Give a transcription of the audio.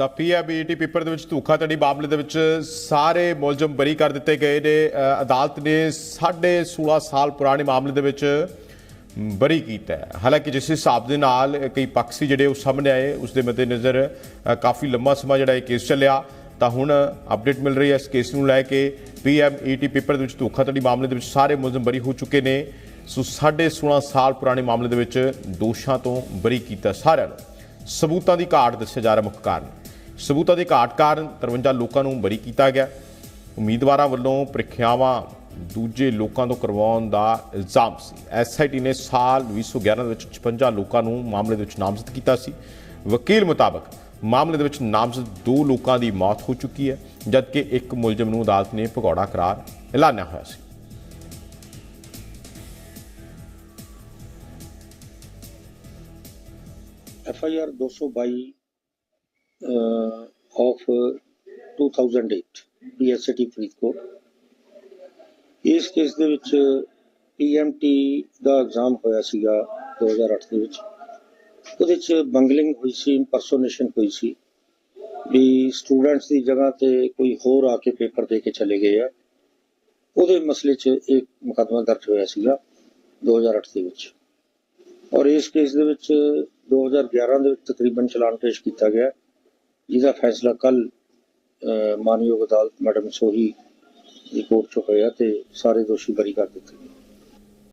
ਤਾਂ ਪੀਐਬੀਟੀ ਪੇਪਰ ਦੇ ਵਿੱਚ ਧੋਖਾਧੜੀ ਮਾਮਲੇ ਦੇ ਵਿੱਚ ਸਾਰੇ ਮੁਲਜ਼ਮ ਬਰੀ ਕਰ ਦਿੱਤੇ ਗਏ ਨੇ। ਅਦਾਲਤ ਨੇ 16.5 ਸਾਲ ਪੁਰਾਣੇ ਮਾਮਲੇ ਦੇ ਵਿੱਚ ਬਰੀ ਕੀਤਾ ਹਾਲਾਂਕਿ ਜਿਸ ਹਿਸਾਬ ਦੇ ਨਾਲ ਕਈ ਪੱਖ ਸੀ ਜਿਹੜੇ ਉਹ ਸਾਹਮਣੇ ਆਏ ਉਸ ਦੇ ਮੱਦੇਨਜ਼ਰ ਅ, ਕਾਫੀ ਲੰਮਾ ਸਮਾਂ ਜਿਹੜਾ ਇਹ ਕੇਸ ਚੱਲਿਆ। ਤਾਂ ਹੁਣ ਅਪਡੇਟ ਮਿਲ ਰਹੀ ਹੈ ਇਸ ਕੇਸ ਨੂੰ ਲੈ ਕੇ। ਪੀਐਮਈਟੀ ਪੇਪਰ ਦੇ ਵਿੱਚ ਧੋਖਾਧੜੀ ਮਾਮਲੇ ਦੇ ਵਿੱਚ ਸਾਰੇ ਮੁਲਜ਼ਮ ਬਰੀ ਹੋ ਚੁੱਕੇ ਨੇ। ਸੋ 16.5 ਸਾਲ ਪੁਰਾਣੇ ਮਾਮਲੇ ਦੇ ਵਿੱਚ ਦੋਸ਼ਾਂ ਤੋਂ ਬਰੀ ਕੀਤਾ ਸਾਰਿਆਂ ਨੂੰ। ਸਬੂਤਾਂ ਦੀ ਘਾਟ ਦੱਸਿਆ ਜਾ ਰਿਹਾ ਮੁੱਖ ਕਾਰਨ। ਸਬੂਤਾਂ ਦੀ ਘਾਟ ਕਾਰਨ 53 ਲੋਕਾਂ ਨੂੰ ਬਰੀ ਕੀਤਾ ਗਿਆ। ਉਮੀਦਵਾਰਾਂ ਵੱਲੋਂ ਪ੍ਰੀਖਿਆਵਾਂ ਦੂਜੇ ਲੋਕਾਂ ਤੋਂ ਕਰਵਾਉਣ ਦਾ ਇਲਜ਼ਾਮ ਸੀ। ਐਸਆਈਟੀ ਨੇ ਸਾਲ 2011 ਦੇ ਵਿੱਚ 56 ਲੋਕਾਂ ਨੂੰ ਮਾਮਲੇ ਦੇ ਵਿੱਚ ਨਾਮਜ਼ਦ ਕੀਤਾ ਸੀ। ਵਕੀਲ ਮੁਤਾਬਕ ਮਾਮਲੇ ਦੇ ਵਿੱਚ ਨਾਮਜ਼ਦ ਦੋ ਲੋਕਾਂ ਦੀ ਮੌਤ ਹੋ ਚੁੱਕੀ ਹੈ, ਜਦਕਿ ਇੱਕ ਮੁਲਜ਼ਮ ਨੂੰ ਅਦਾਲਤ ਨੇ ਭਗੌੜਾ ਕਰਾਰ ਐਲਾਨਿਆ ਹੋਇਆ ਸੀ। FIR 222 uh, of uh, 2008 PSCT Faridkot ਇਸ ਕੇਸ ਦੇ ਵਿੱਚ uh, PMT ਦਾ ਐਗਜ਼ਾਮ ਹੋਇਆ ਸੀਗਾ 2008 ਦੇ ਵਿੱਚ। ਉਹਦੇ ਵਿੱਚ ਬੰਗਲਿੰਗ ਹੋਈ ਸੀ ਇੰਪਰਸੋਨੇਸ਼ਨ ਹੋਈ ਸੀ। ਵੀ ਸਟੂਡੈਂਟਸ ਦੀ ਜਗ੍ਹਾ ਤੇ ਕੋਈ ਹੋਰ ਆ ਕੇ ਪੇਪਰ ਦੇ ਕੇ ਚਲੇ ਗਏ ਆ। ਉਹਦੇ ਮਸਲੇ 'ਚ ਇੱਕ ਮੁਕੱਦਮਾ ਦਰਜ ਹੋਇਆ ਸੀਗਾ 2008 ਦੇ ਵਿੱਚ। ਔਰ ਇਸ ਕੇਸ ਦੇ ਵਿੱਚ uh, 2011 ਦੇ ਵਿੱਚ ਤਕਰੀਬਨ ਚਲਾਨ ਪੇਸ਼ ਕੀਤਾ ਗਿਆ। ਜਿਹਦਾ ਫੈਸਲਾ ਕੱਲ ਮਾਨਯੋਗ ਅਦਾਲਤ ਮੈਡਮ ਸੋਹੀ ਦੀ ਕੋਰਟ 'ਚ ਹੋਇਆ ਤੇ ਸਾਰੇ ਦੋਸ਼ੀ ਬਰੀ ਕਰ ਦਿੱਤੇ ਗਏ।